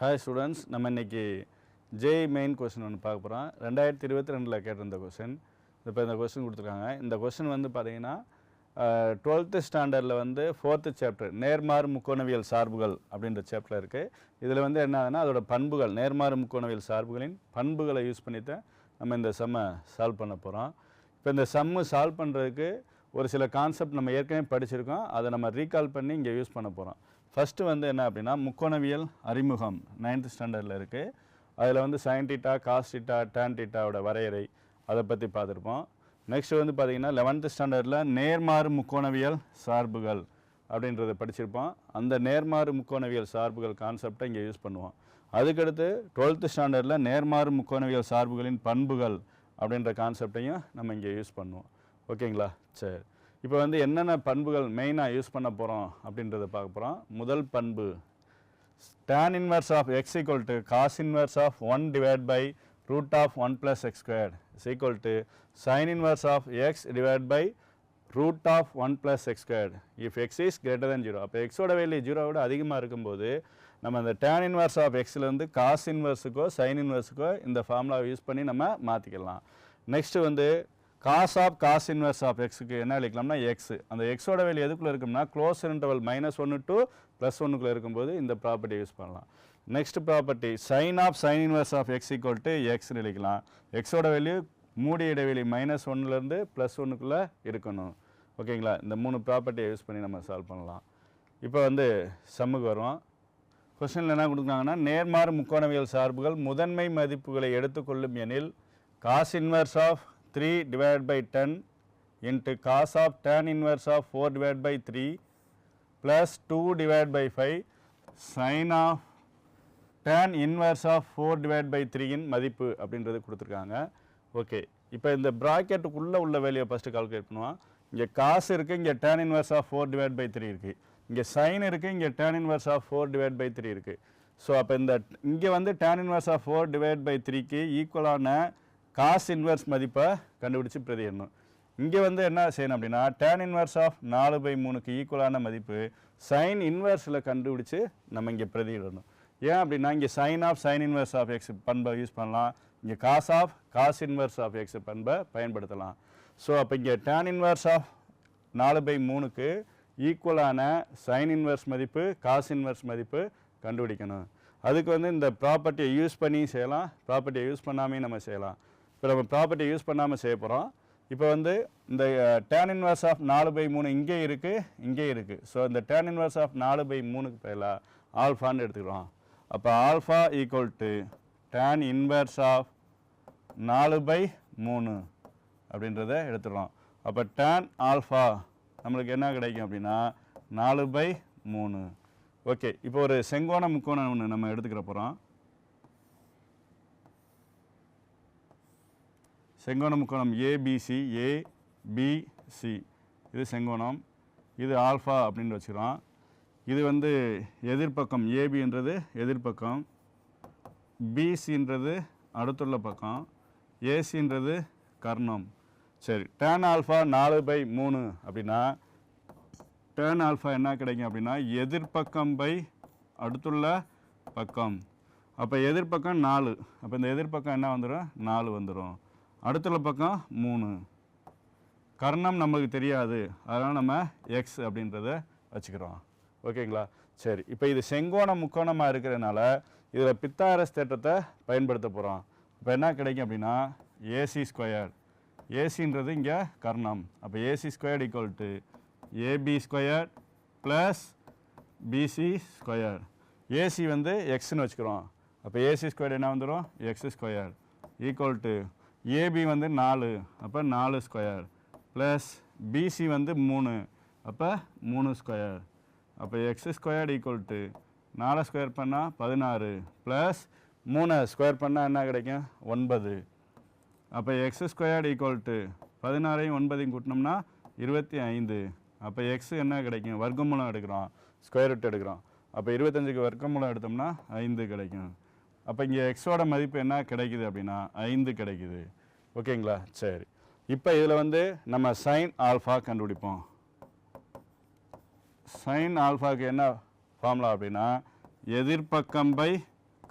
Hi students நம்ம இன்னைக்கு JE main question ஒன்று பார்க்க போகிறோம் ரெண்டாயிரத்தி இருபத்தி ரெண்டில் கேட்டிருந்த கொஸ்டின் இப்போ இந்த கொஸ்டின் கொடுத்துருக்காங்க. இந்த கொஸ்டின் வந்து பார்த்தீங்கன்னா டுவெல்த்து ஸ்டாண்டர்டில் வந்து ஃபோர்த்து சாப்டர் நேர்மாறு முக்கோணவியல் சார்புகள் அப்படின்ற சாப்டர் இருக்குது இதில் வந்து என்ன ஆகுதுன்னா அதோட பண்புகள் நேர்மாறு முக்கோணவியல் சார்புகளின் பண்புகளை யூஸ் பண்ணி தான் நம்ம இந்த செம்மை சால்வ் பண்ண போகிறோம் இப்போ இந்த சம்மு சால்வ் பண்ணுறதுக்கு ஒரு சில கான்செப்ட் நம்ம ஏற்கனவே படிச்சிருக்கோம். அதை நம்ம ரீகால் பண்ணி இங்கே யூஸ் பண்ண போகிறோம் ஃபஸ்ட்டு வந்து என்ன அப்படின்னா முக்கோணவியல் அறிமுகம் நைன்த் ஸ்டாண்டர்டில் இருக்குது அதில் வந்து சயின்டிட்டா காஸ்டிட்டா டேன்டிட்டாவோட வரையறை அதை பற்றி பார்த்துருப்போம். நெக்ஸ்ட் வந்து பார்த்திங்கன்னா லெவன்த்து ஸ்டாண்டர்டில் நேர்மாறு முக்கோணவியல் சார்புகள் அப்படின்றத படிச்சிருப்போம். அந்த நேர்மாறு முக்கோணவியல் சார்புகள் கான்செப்டை இங்கே யூஸ் பண்ணுவோம். அதுக்கடுத்து டுவெல்த்து ஸ்டாண்டர்டில் நேர்மாறு முக்கோணவியல் சார்புகளின் பண்புகள் அப்படின்ற கான்செப்டையும் நம்ம இங்கே யூஸ் பண்ணுவோம். ஓகேங்களா சரி. இப்போ வந்து என்னென்ன பண்புகள் மெயினாக யூஸ் பண்ண போகிறோம் அப்படின்றத பார்க்க போகிறோம் முதல் பண்பு tan inverse of x equal to cos inverse of one divide by root of one plus x squared is equal to sine inverse of x divide by root of one plus x squared if x is greater than zero அப்போ எக்ஸோட value ஜீரோவோட அதிகமாக இருக்கும்போது நம்ம அந்த tan inverse of எக்ஸ்லேருந்து cos இன்வெர்ஸுக்கோ sine இன்வெர்ஸுக்கோ இந்த ஃபார்முலாவை யூஸ் பண்ணி நம்ம மாற்றிக்கலாம் நெக்ஸ்ட்டு வந்து cos of cos inverse of எக்ஸுக்கு என்ன எழுதிக்கலாம்னா எக்ஸ் அந்த எக்ஸோட வேல்யூ எதுக்குள்ளே இருக்கும்னா க்ளோஸ் இன்டர்வல் மைனஸ் ஒன்று டு ப்ளஸ் ஒன்றுக்குள்ளே இருக்கும்போது இந்த ப்ராப்பர்ட்டி யூஸ் பண்ணலாம். Next property sine of sine inverse of x equal to எக்ஸ்னு எழுதிக்கலாம் எக்ஸோட வேல்யூ மூடிய இடைவெளி மைனஸ் ஒன்றுலேருந்து ப்ளஸ் ஒன்றுக்குள்ளே இருக்கணும். ஓகேங்களா இந்த மூணு ப்ராப்பர்ட்டியை யூஸ் பண்ணி நம்ம சால்வ் பண்ணலாம். இப்போ வந்து சம்முக்கு வருவோம். கொஸ்டினில் என்ன கொடுக்குறாங்கன்னா நேர்மாறு முக்கோணவியல் சார்புகள் முதன்மை மதிப்புகளை எடுத்துக்கொள்ளும் எனில் cos inverse of three divide by ten into cos of inverse inverse of four by by three plus two divide by five sine of tan inverse of four divide by த்ரீயின் மதிப்பு அப்படின்றது கொடுத்துருக்காங்க. ஓகே இப்போ இந்த ப்ராக்கெட்டுக்குள்ளே உள்ள வேலையை first calculate பண்ணுவோம். இங்கே cos இருக்குது இங்கே tan inverse of four divide by three இருக்குது இங்கே சைன் இருக்குது இங்கே tan inverse of four divide by three இருக்குது ஸோ அப்போ இந்த இங்கே வந்து tan inverse of four divide by த்ரீக்கு ஈக்குவலான காஸ் இன்வெர்ஸ் மதிப்பை கண்டுபிடிச்சு பிரதியிடணும். இங்கே வந்து என்ன செய்யணும் அப்படின்னா டேன் இன்வெர்ஸ் ஆஃப் நாலு பை மூணுக்கு ஈக்குவலான மதிப்பு சைன் இன்வெர்ஸில் கண்டுபிடிச்சு நம்ம இங்கே பிரதியிடணும். ஏன் அப்படின்னா இங்கே sine of sine inverse of x பண்பை யூஸ் பண்ணலாம். இங்கே cos of cos inverse of x பண்பை பயன்படுத்தலாம். ஸோ அப்போ இங்கே டேன் இன்வெர்ஸ் ஆஃப் நாலு பை மூணுக்கு ஈக்குவலான சைன் இன்வெர்ஸ் மதிப்பு காஸ் இன்வெர்ஸ் மதிப்பு கண்டுபிடிக்கணும். அதுக்கு வந்து இந்த ப்ராப்பர்ட்டியை யூஸ் பண்ணி செய்யலாம். ப்ராப்பர்ட்டியை யூஸ் பண்ணாமையும் நம்ம செய்யலாம். இப்போ நம்ம ப்ராப்பர்ட்டி யூஸ் பண்ணாமல் செய்ய போகிறோம் இப்போ வந்து இந்த டேன் இன்வர்ஸ் ஆஃப் நாலு பை மூணு இங்கே இருக்குது இங்கே இருக்குது ஸோ இந்த டேன் இன்வர்ஸ் ஆஃப் நாலு பை மூணுக்கு பதிலாக ஆல்ஃபான்னு எடுத்துக்கிறோம். அப்போ alpha equal to tan inverse of நாலு பை மூணு அப்படின்றத எடுத்துடுறோம் அப்போ டேன் ஆல்ஃபா நம்மளுக்கு என்ன கிடைக்கும் அப்படின்னா நாலு பை மூணு. ஓகே இப்போ ஒரு செங்கோண முக்கோணம் ஒன்று நம்ம எடுத்துக்கிற போகிறோம் செங்கோண முக்கோணம் ஏபிசி ஏபிசி இது செங்கோணம். இது ஆல்ஃபா அப்படின்னு வச்சுக்கிறோம். இது வந்து எதிர்ப்பக்கம் ஏபின்றது எதிர்ப்பக்கம். பிசின்றது அடுத்துள்ள பக்கம். ஏசின்றது கர்ணம். சரி டேன் ஆல்ஃபா நாலு பை மூணு அப்படின்னா டேன் ஆல்ஃபா என்ன கிடைக்கும் அப்படின்னா எதிர்ப்பக்கம் பை அடுத்துள்ள பக்கம். அப்போ எதிர்ப்பக்கம் நாலு. அப்போ இந்த எதிர்ப்பக்கம் என்ன வந்துடும் நாலு வந்துடும் அடுத்துள்ள பக்கம் மூணு. கர்ணம் நமக்கு தெரியாது. அதனால் நம்ம எக்ஸ் அப்படின்றத வச்சுக்கிறோம். ஓகேங்களா? சரி இப்போ இது செங்கோண முக்கோணமாக இருக்கிறதுனால இதில் பித்தாரஸ் தேற்றத்தை பயன்படுத்த போகிறோம் இப்போ என்ன கிடைக்கும் அப்படின்னா ஏசி ஸ்கொயர் ஏசின்றது இங்கே கர்ணம். அப்போ AC square equal to AB square plus BC square AC வந்து எக்ஸ்னு வச்சுக்கிறோம். அப்போ ஏசி ஸ்கொயர் என்ன வந்துடும் x square equal to AB வந்து நாலு அப்போ நாலு ஸ்கொயர் ப்ளஸ் பிசி வந்து மூணு அப்போ மூணு ஸ்கொயர் அப்போ எக்ஸ் ஸ்கொயர்டு ஈக்குவல் டு நாலு ஸ்கொயர் பண்ணால் பதினாறு ப்ளஸ் மூணு ஸ்கொயர் பண்ணால் என்ன கிடைக்கும்? ஒன்பது. அப்போ எக்ஸ் ஸ்கொயர்டு ஈக்குவல் டு பதினாறையும் ஒன்பதையும் கூட்டினோம்னா இருபத்தி ஐந்து அப்போ எக்ஸ் என்ன கிடைக்கும்? வர்க்கமூலம் எடுக்கிறோம். ஸ்கொயர் ரூட் எடுக்கிறோம். அப்போ இருபத்தஞ்சுக்கு வர்க்கமூலம் எடுத்தோம்னா ஐந்து கிடைக்கும். அப்போ இங்கே எக்ஸோட மதிப்பு என்ன கிடைக்குது அப்படின்னா ஐந்து கிடைக்குது. ஓகேங்களா? சரி. இப்போ இதில் வந்து நம்ம சைன் ஆல்ஃபா கண்டுபிடிப்போம். சைன் ஆல்ஃபாவுக்கு என்ன ஃபார்முலா அப்படின்னா எதிர்ப்பக்கம் பை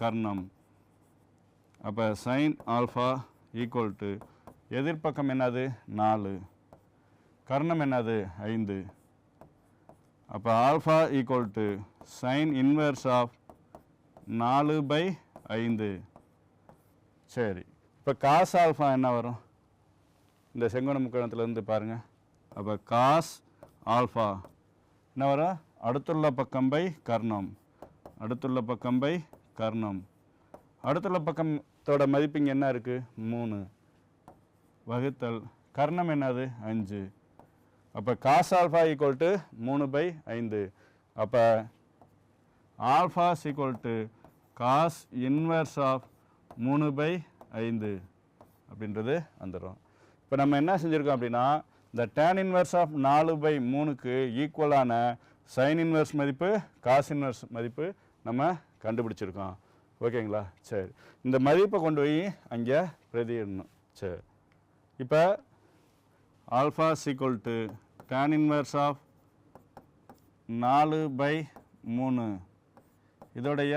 கர்ணம். அப்போ சைன் ஆல்ஃபா ஈக்குவல் டு எதிர்ப்பக்கம் என்னது? நாலு. கர்ணம் என்னது? ஐந்து. அப்போ alpha equal to sine inverse of நாலு பை ஐந்து. சரி. இப்போ காஸ் ஆல்ஃபா என்ன வரும்? இந்த செங்கோண முக்கோணத்துலேருந்து பாருங்கள் அப்போ காஸ் ஆல்ஃபா. என்ன வரும் அடுத்துள்ள பக்கம் பை கர்ணம். அடுத்துள்ள பக்கம் பை கர்ணம். அடுத்துள்ள பக்கத்தோட மதிப்பு இங்கே என்ன இருக்குது மூணு. வகுத்தல். கர்ணம் என்னது? அஞ்சு. அப்போ காஸ் ஆல்ஃபா ஈக்குவல் டு மூணு பை ஐந்து. அப்போ alpha equal to cos inverse of மூணு பை ஐந்து அப்படின்றது வந்துடும் இப்போ நம்ம என்ன செஞ்சுருக்கோம் அப்படின்னா இந்த டேன் இன்வெர்ஸ் ஆஃப் நாலு பை மூணுக்கு ஈக்குவலான சைன் இன்வெர்ஸ் மதிப்பு காஸ் இன்வெர்ஸ் மதிப்பு நம்ம கண்டுபிடிச்சிருக்கோம். ஓகேங்களா? சரி. இந்த மதிப்பை கொண்டு போய் அங்கே பிரதியிடணும். சரி. இப்போ alpha equal to tan inverse of நாலு பை மூணு. இதோடைய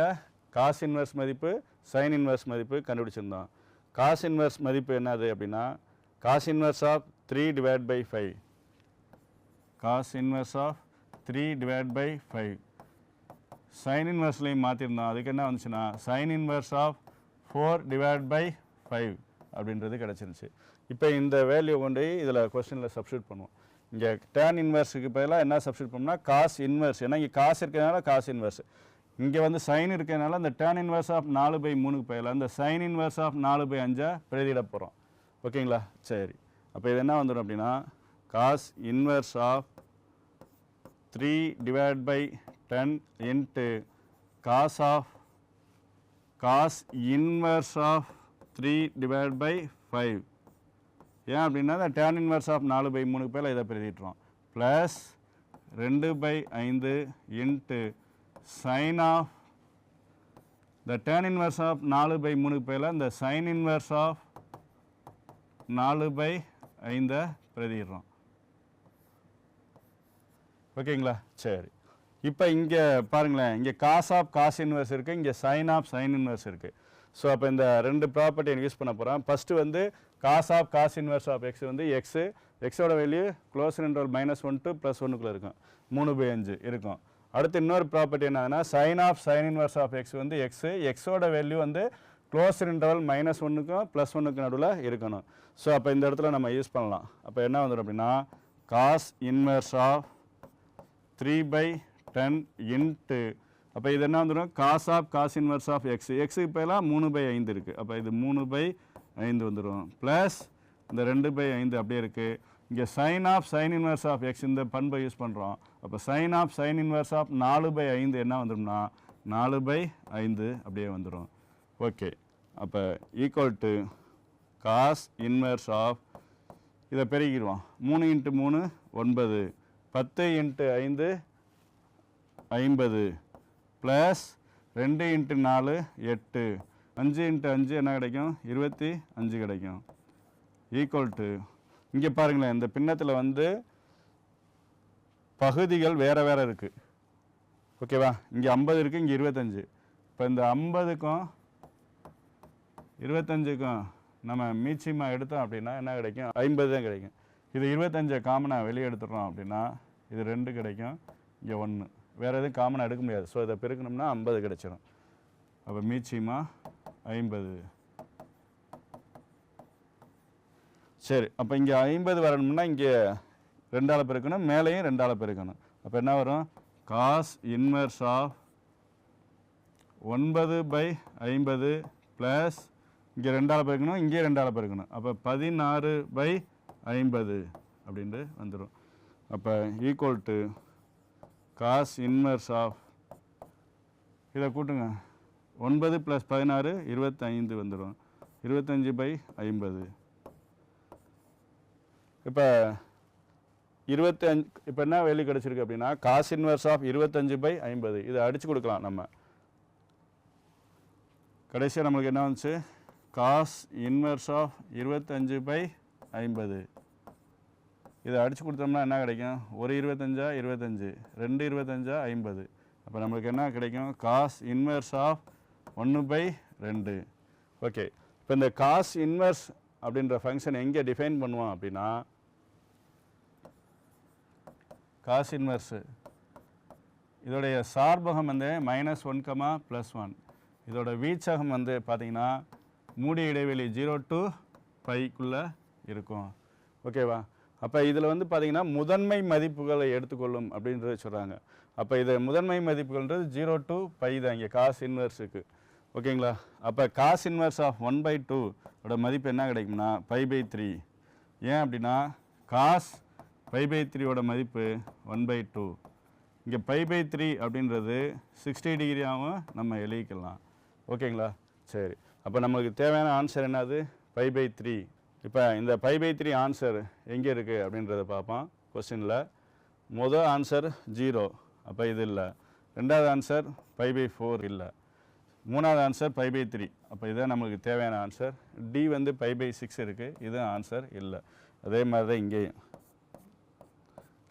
காஸ் இன்வெர்ஸ் மதிப்பு சைன் இன்வெர்ஸ் மதிப்பு கண்டுபிடிச்சிருந்தோம். காஸ் இன்வெர்ஸ் மதிப்பு என்னது அப்படின்னா cos inverse of three divide by five cos inverse of three divide by five sine இன்வெர்ஸ்லையும் மாற்றிருந்தோம் அதுக்கு என்ன வந்துச்சுன்னா sine inverse of four divide by five அப்படின்றது கிடச்சிருந்துச்சு. இப்போ இந்த வேல்யூ கொண்டு போய் இதில் கொஸ்டினில் சப்ஸ்டியூட் பண்ணுவோம். இங்கே டேன் இன்வெர்ஸுக்கு பதிலாக என்ன சப்ஸ்டியூட் பண்ணோம்னா காஸ் இன்வெர்ஸ் ஏன்னா இங்கே காசு இருக்கிறதுனால காஸ் இன்வெர்ஸ் இங்கே வந்து சைன் இருக்கிறதுனால அந்த டேன் இன்வெர்ஸ் ஆஃப் நாலு பை மூணுக்கு பதிலாக அந்த சைன் இன்வெர்ஸ் ஆஃப் நாலு பை அஞ்சாக பிரதியிட போகிறோம் ஓகேங்களா? சரி. அப்போ இது என்ன வந்துடும் அப்படின்னா cos inverse of three divide by ten into cos of cos inverse of three divide by five ஏன் அப்படின்னா அந்த டேன் இன்வெர்ஸ் ஆஃப் நாலு பை மூணுக்கு பேரில் இதை பிரதிட்டுறோம் ப்ளஸ் ரெண்டு பை ஐந்து இன்ட்டு சைன் ஆஃப் இந்த டேன் இன்வெர்ஸ் ஆஃப் நாலு பை மூணுக்கு பேரில் இந்த சைன் இன்வெர்ஸ் ஆஃப் நாலு பை ஐந்தை பிரதிடுறோம் ஓகேங்களா? சரி. இப்போ இங்கே பாருங்களேன். இங்கே காஸ் ஆஃப் காஸ் இன்வெர்ஸ் இருக்குது இங்கே சைன் ஆஃப் சைன் இன்வெர்ஸ் இருக்குது ஸோ அப்போ இந்த ரெண்டு ப்ராப்பர்ட்டி யூஸ் பண்ண போகிறோம் ஃபஸ்ட்டு வந்து cos of cos inverse of x வந்து எக்ஸு எக்ஸோட value close interval minus one to plus ஒன்றுக்குள்ளே இருக்கும். மூணு பை அஞ்சு இருக்கும். அடுத்து இன்னொரு ப்ராப்பர்ட்டி என்னதுன்னா sine of sine inverse of x வந்து எக்ஸு எக்ஸோட வேல்யூ வந்து க்ளோஸ் இன்டர்வல் மைனஸ் ஒன்றுக்கும் ப்ளஸ் ஒன்றுக்கு நடுவில் இருக்கணும். ஸோ அப்போ இந்த இடத்துல நம்ம யூஸ் பண்ணலாம். அப்போ என்ன வந்துடும் அப்படின்னா cos inverse of three by ten into அப்போ இது என்ன வந்துடும் cos of cos inverse of x எக்ஸுக்கு பதிலாக மூணு பை ஐந்து இருக்குது அப்போ இது மூணு பை ஐந்து வந்துடும் ப்ளஸ் இந்த ரெண்டு பை ஐந்து அப்படியே இருக்குது இங்கே sine of sine inverse of x இந்த பண்பை யூஸ் பண்ணுறோம் அப்போ sine of sine inverse of நாலு பை ஐந்து என்ன வந்துடும்னா நாலு பை ஐந்து அப்படியே வந்துடும் ஓகே அப்போ equal to cos inverse of இதை பெருகிடுவோம் மூணு இன்ட்டு மூணு ஒன்பது. பத்து இன்ட்டு ஐந்து ஐம்பது. ப்ளஸ் ரெண்டு இன்ட்டு நாலு எட்டு. அஞ்சு இன்ட்டு அஞ்சு என்ன கிடைக்கும்? இருபத்தி அஞ்சு கிடைக்கும். ஈக்குவல் டு இங்கே பாருங்களேன் இந்த பின்னத்தில் வந்து பகுதிகள் வேறு வேறு இருக்குது ஓகேவா இங்கே ஐம்பது இருக்குது இங்கே இருபத்தஞ்சு. இப்போ இந்த ஐம்பதுக்கும் இருபத்தஞ்சுக்கும் நம்ம மீச்சியமாக எடுத்தோம் அப்படின்னா என்ன கிடைக்கும்? ஐம்பது தான் கிடைக்கும். இது இருபத்தஞ்சை காமனாக வெளியே எடுத்துடுறோம் அப்படின்னா இது ரெண்டு கிடைக்கும் இங்கே ஒன்று வேறு எதுவும் காமனாக எடுக்க முடியாது. ஸோ இதை பெருக்கணும்னா ஐம்பது கிடைச்சிடும் அப்போ மீச்சியமாக ஐம்பது. சரி அப்போ இங்கே ஐம்பது வரணும்னா இங்கே ரெண்டால் பெருக்கணும் மேலேயும் ரெண்டால் பெருக்கணும். அப்போ என்ன வரும்? காஸ் இன்வெர்ஸ் ஆஃப் ஒன்பது பை ஐம்பது ப்ளஸ் இங்கே ரெண்டால் பெருக்கணும் இங்கே ரெண்டால் பெருக்கணும். அப்போ பதினாறு பை ஐம்பது அப்படின்ட்டு வந்துடும் அப்போ equal to cos inverse of இதை கூட்டுங்க. ஒன்பது ப்ளஸ் பதினாறு இருபத்தைந்து வந்துடும் இருபத்தஞ்சி பை ஐம்பது. இப்போ இருபத்தி அஞ்சு இப்போ என்ன வேல்யூ கிடச்சிருக்கு அப்படின்னா காஸ் இன்வெர்ஸ் ஆஃப் இருபத்தஞ்சு பை ஐம்பது. இதை அடித்து கொடுக்கலாம் நம்ம. கடைசியாக நம்மளுக்கு என்ன வந்துச்சு? காஸ் இன்வெர்ஸ் ஆஃப் இருபத்தஞ்சு பை ஐம்பது. இதை அடித்து கொடுத்தோம்னா என்ன கிடைக்கும்? ஒரு இருபத்தஞ்சா இருபத்தஞ்சு ரெண்டு இருபத்தஞ்சா ஐம்பது. அப்போ நம்மளுக்கு என்ன கிடைக்கும்? காஸ் இன்வெர்ஸ் ஆஃப் ஒன்று பை ரெண்டு. ஓகே இப்போ இந்த காஸ் இன்வர்ஸ் அப்படின்ற ஃபங்க்ஷன் எங்கே டிஃபைன் பண்ணுவோம் அப்படின்னா காஸ் இன்வர்ஸு. இதோடைய சார்பகம் வந்து minus one comma plus one இதோட வீச்சகம் வந்து பார்த்திங்கன்னா மூடி இடைவெளி ஜீரோ டு பைக்குள்ளே இருக்கும். ஓகேவா அப்போ இதில் வந்து பார்த்திங்கன்னா முதன்மை மதிப்புகளை எடுத்துக்கொள்ளும் அப்படின்றத சொல்கிறாங்க அப்போ இது முதன்மை மதிப்புகள்ன்றது ஜீரோ டு பை தான் இங்கே காஸ் இன்வர்ஸுக்கு. ஓகேங்களா அப்போ cos inverse of one by two மதிப்பு என்ன கிடைக்கும்னா பை பை த்ரீ ஏன் அப்படின்னா காஸ் பை பை த்ரீயோட மதிப்பு ஒன் பை டூ. இங்கே பை பை த்ரீ அப்படின்றது சிக்ஸ்டி டிகிரியாகவும் நம்ம எழுதிக்கலாம். ஓகேங்களா? சரி. அப்போ நமக்கு தேவையான ஆன்சர் என்னது? Pi by three. இப்போ இந்த பை பை த்ரீ ஆன்சர் எங்கே இருக்குது அப்படின்றத பார்ப்போம். கொஸ்டினில் மொதல் ஆன்சர் ஜீரோ அப்போ இது இல்லை. ரெண்டாவது ஆன்சர் பை பை ஃபோர் இல்லை. மூணாவது ஆன்சர் பை பை த்ரீ. அப்போ இதுதான் நமக்கு தேவையான ஆன்சர் டி வந்து பை பை சிக்ஸ் இருக்குது இது ஆன்சர் இல்லை. அதே மாதிரி தான் இங்கேயும்.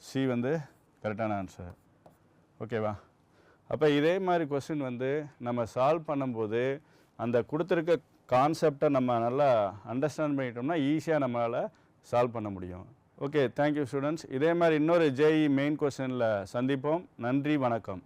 சி வந்து கரெக்டான ஆன்சர் ஓகேவா அப்போ இதே மாதிரி கொஸ்டின் வந்து நம்ம சால்வ் பண்ணும்போது அந்த கொடுத்துருக்க கான்செப்டை நம்ம நல்லா அண்டர்ஸ்டாண்ட் பண்ணிட்டோம்னா ஈஸியாக நம்மளால் சால்வ் பண்ண முடியும். ஓகே தேங்க்யூ ஸ்டூடெண்ட்ஸ் இதே மாதிரி இன்னொரு ஜேஇ மெயின் கொஸ்டினில் சந்திப்போம். நன்றி வணக்கம்.